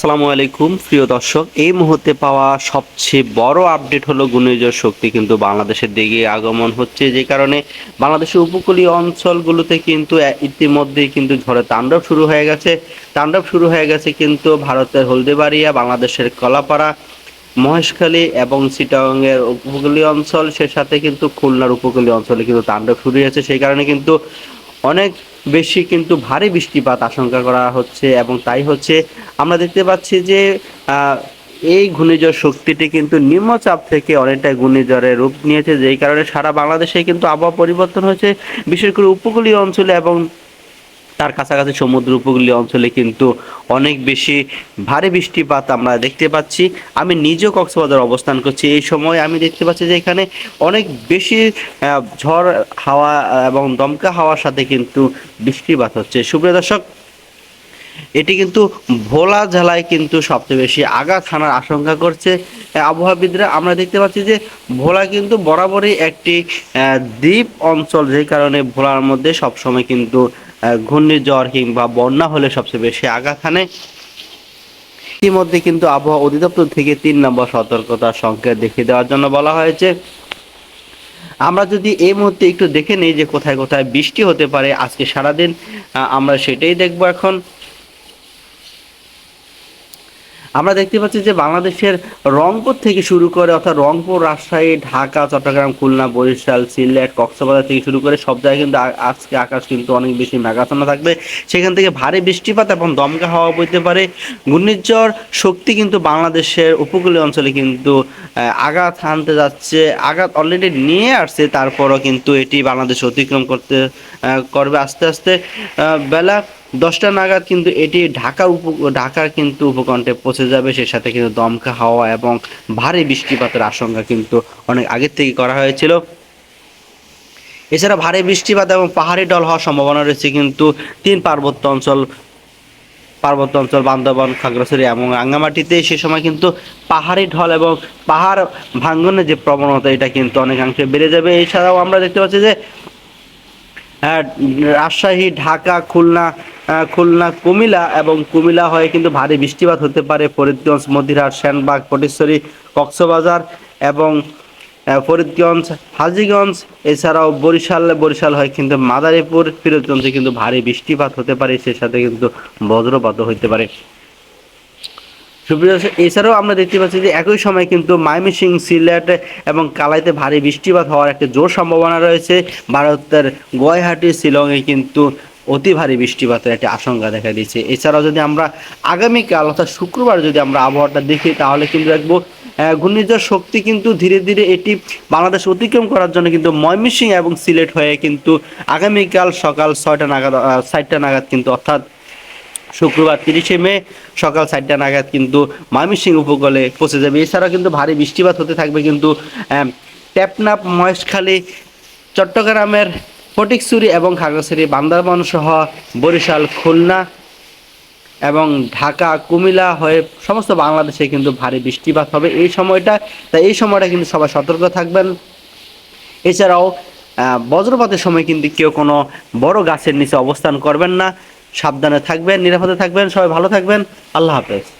আসসালামু আলাইকুম, প্রিয় দর্শক। এই মুহূর্তে পাওয়া সবচেয়ে বড় আপডেট হলো ঘূর্ণিঝড় শক্তি, কিন্তু বাংলাদেশের দিকে আগমন হচ্ছে যে কারণে বাংলাদেশের উপকূলীয় অঞ্চলগুলোতে কিন্তু ইতিমধ্যেই কিন্তু ঝড়ের তাণ্ডব শুরু হয়ে গেছে। তাণ্ডব শুরু হয়ে গেছে কিন্তু ভারতের হলদিবাড়িয়া, বাংলাদেশের কলাপাড়া, মহেশখালী এবং চিটাগংয়ের উপকূলীয় অঞ্চল, সে সাথে কিন্তু খুলনার উপকূলীয় অঞ্চলে কিন্তু তাণ্ডব শুরু হয়েছে। সেই কারণে কিন্তু অনেক বেশি কিন্তু ভারী বৃষ্টিপাত আশঙ্কা করা হচ্ছে এবং তাই হচ্ছে আমরা দেখতে পাচ্ছি যে এই ঘূর্ণিঝড় শক্তিটি কিন্তু নিম্নচাপ থেকে অনেকটা ঘূর্ণিঝড়ের রূপ নিয়েছে, যেই কারণে সারা বাংলাদেশে কিন্তু আবহাওয়া পরিবর্তন হয়েছে, বিশেষ করে উপকূলীয় অঞ্চলে এবং তার কাছাকাছি সমুদ্র উপকূলীয় অঞ্চলে কিন্তু অনেক বেশি ভারী বৃষ্টিপাত আমরা দেখতে পাচ্ছি। আমি নিজেও কক্সবাজার অবস্থান করছি। এই সময় আমি দেখতে পাচ্ছি যে এখানে অনেক বেশি ঝড়, হাওয়া এবং দমকা হাওয়ার সাথে কিন্তু বৃষ্টিপাত হচ্ছে। সুপ্রিয় দর্শক, এটি কিন্তু ভোলা জেলায় কিন্তু সবচেয়ে বেশি আঘাত হানার আশঙ্কা করছে আবহাওয়াবিদরা। আমরা দেখতে পাচ্ছি যে ভোলা কিন্তু বরাবরই একটি দ্বীপ অঞ্চল, যেই কারণে ভোলার মধ্যে সবসময় কিন্তু ঘূর্ণিঝড় কিংবা বন্যা হলে সবচেয়ে বেশি আঘাত হানে। ইতিমধ্যে কিন্তু আবহাওয়া অধিদপ্তর থেকে তিন নম্বর সতর্কতা সংকেত দেখিয়ে দেওয়ার জন্য বলা হয়েছে। আমরা যদি এই মুহূর্তে একটু দেখে নিই যে কোথায় কোথায় বৃষ্টি হতে পারে, আজকে সারাদিন আমরা সেটাই দেখব এখন। আমরা দেখতে পাচ্ছি যে বাংলাদেশের রংপুর থেকে শুরু করে অর্থাৎ রংপুর, রাজশাহী, ঢাকা, চট্টগ্রাম, খুলনা, বরিশাল, সিলেট, কক্সবাজার থেকে শুরু করে সব জায়গায় কিন্তু আজকে আকাশ কিন্তু অনেক বেশি মেঘাচ্ছন্ন থাকবে। সেখান থেকে ভারী বৃষ্টিপাত এবং দমকা হাওয়া বইতে পারে। ঘূর্ণিঝড় শক্তি কিন্তু বাংলাদেশের উপকূলীয় অঞ্চলে কিন্তু আঘাত হানতে যাচ্ছে, আঘাত অলরেডি নিয়ে আসছে, তারপরও কিন্তু এটি বাংলাদেশ অতিক্রম করতে করবে আস্তে আস্তে। বেলা দশটা নাগাদ কিন্তু এটি ঢাকা উপ, ঢাকার কিন্তু উপকণ্ঠে পৌঁছে যাবে। সে সাথে কিন্তু দমকা হাওয়া এবং ভারী বৃষ্টিপাতের আশঙ্কা কিন্তু অনেক আগের থেকে করা হয়েছিল। এছাড়া ভারী বৃষ্টিপাত এবং পাহাড়ি ঢল হওয়ার সম্ভাবনা রয়েছে কিন্তু তিন পার্বত্য অঞ্চল পার্বত্য অঞ্চল বান্দরবান, খাগড়াছড়ি এবং রাঙ্গামাটিতে সে সময় কিন্তু পাহাড়ি ঢল এবং পাহাড় ভাঙ্গনের যে প্রবণতা, এটা কিন্তু অনেকাংশে বেড়ে যাবে। এছাড়াও আমরা দেখতে পাচ্ছি যে রাজশাহী, ঢাকা, খুলনা খুলনা কুমিলা এবং কুমিলা হয়ে কিন্তু ভারী বৃষ্টিপাত হতে পারে। ফরিদগঞ্জ মদিরহাট সেনবাগ ফটিশ্বরী কক্সবাজার এবং ফরিদগঞ্জ, হাজিগঞ্জ, এছাড়াও বরিশাল বরিশাল হয় কিন্তু মাদারীপুর ফিরোজগঞ্জে কিন্তু ভারী বৃষ্টিপাত হতে পারে। সে সাথে কিন্তু বজ্রপাতও হতে পারে। এছাড়াও আমরা দেখতে পাচ্ছি যে একই সময় কিন্তু মাইমিসিং সিলেট এবং কালাইতে ভারী বৃষ্টিপাত হওয়ার একটা জোর সম্ভাবনা রয়েছে। ভারতের গুয়াহাটি, শিলংয়ে কিন্তু অতি ভারী বৃষ্টিপাতের একটি আশঙ্কা দেখা দিয়েছে। এছাড়াও যদি আমরা আগামীকাল অর্থাৎ শুক্রবার যদি আমরা আবহাওয়াটা দেখি, তাহলে কিন্তু দেখব ঘূর্ণিঝড় শক্তি কিন্তু ধীরে ধীরে এটি বাংলাদেশ অতিক্রম করার জন্য কিন্তু ময়মনসিং এবং সিলেট হয়ে কিন্তু আগামীকাল সকাল ছয়টা নাগাদ চারটা নাগাদ কিন্তু অর্থাৎ শুক্রবার তিরিশে মে, সকাল চারটা নাগাদ কিন্তু ময়মনসিংহ উপকূলে পৌঁছে যাবে। এছাড়াও কিন্তু ভারী বৃষ্টিপাত হতে থাকবে কিন্তু ট্যাপনাপ মহেশখালী, চট্টগ্রামের ফটিকছড়ি এবং খাগড়াছড়ি, বান্দরবান সহ বরিশাল, খুলনা এবং ঢাকা, কুমিল্লা হয়ে সমস্ত বাংলাদেশে কিন্তু ভারী বৃষ্টিপাত হবে এই সময়টা। তাই এই সময়টা কিন্তু সবাই সতর্ক থাকবেন। এছাড়াও বজ্রপাতের সময় কিন্তু কেউ কোনো বড় গাছের নিচে অবস্থান করবেন না। সাবধানে থাকবেন নিরাপদে থাকবেন সবাই ভালো থাকবেন। আল্লাহ হাফেজ।